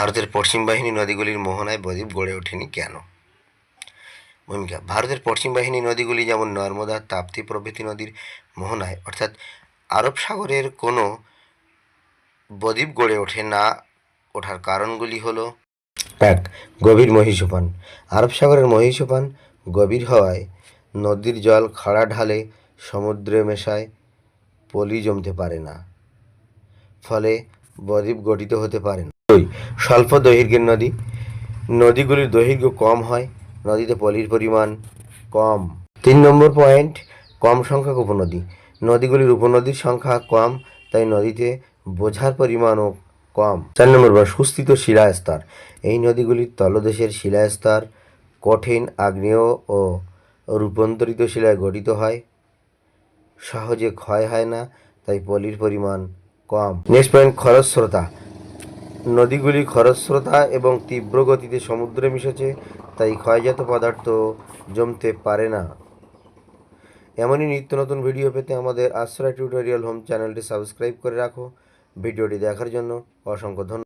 ভারতের পশ্চিম বাহিনী নদীগুলির মোহনায় বদ্বীপ গড়ে ওঠেনি কেন? ভূমিকা, ভারতের পশ্চিম বাহিনী নদীগুলি যেমন নর্মদা, তাপ্তি প্রভৃতি নদীর মোহনায়, অর্থাৎ আরব সাগরের কোনো বদ্বীপ গড়ে ওঠে না ওঠার কারণগুলি হলো এক, গভীর মহীসোপান আরব সাগরের মহীসোপান গভীর হওয়ায় নদীর জল খাড়া ঢালে সমুদ্রে মেশায় পলি জমতে পারে না। ফলে বদ্বীপ গঠিত হতে পারে দুই স্বল্প দৈর্ঘ্যের নদী। নদীগুলির দৈর্ঘ্য কম হয়। নদীতে পলির পরিমাণ কম। তিন নম্বর পয়েন্ট, কম সংখ্যক উপনদী। নদীগুলির উপনদীর সংখ্যা কম, তাই নদীতে বোঝার পরিমাণও কম। চার নম্বর বা সুস্থিত শিলাস্তর। এই নদীগুলির তলদেশের শিলাস্তর কঠিন, আগ্নেয় ও রূপান্তরিত শিলায় গঠিত হয়। সহজে ক্ষয় হয় না, তাই পলির পরিমাণ কম। নেক্সট পয়েন্ট, খরস্রোতা। নদীগুলি খরস্রোতা এবং তীব্র গতিতে সমুদ্রে মিশেছে, তাই ক্ষয়জাত পদার্থ জমতে পারে না। এমনই নিত্য নতুন ভিডিও পেতে আমাদের আশ্রয় টিউটোরিয়াল হোম চ্যানেলটি সাবস্ক্রাইব করে রাখো। ভিডিওটি দেখার জন্য অসংখ্য ধন্যবাদ।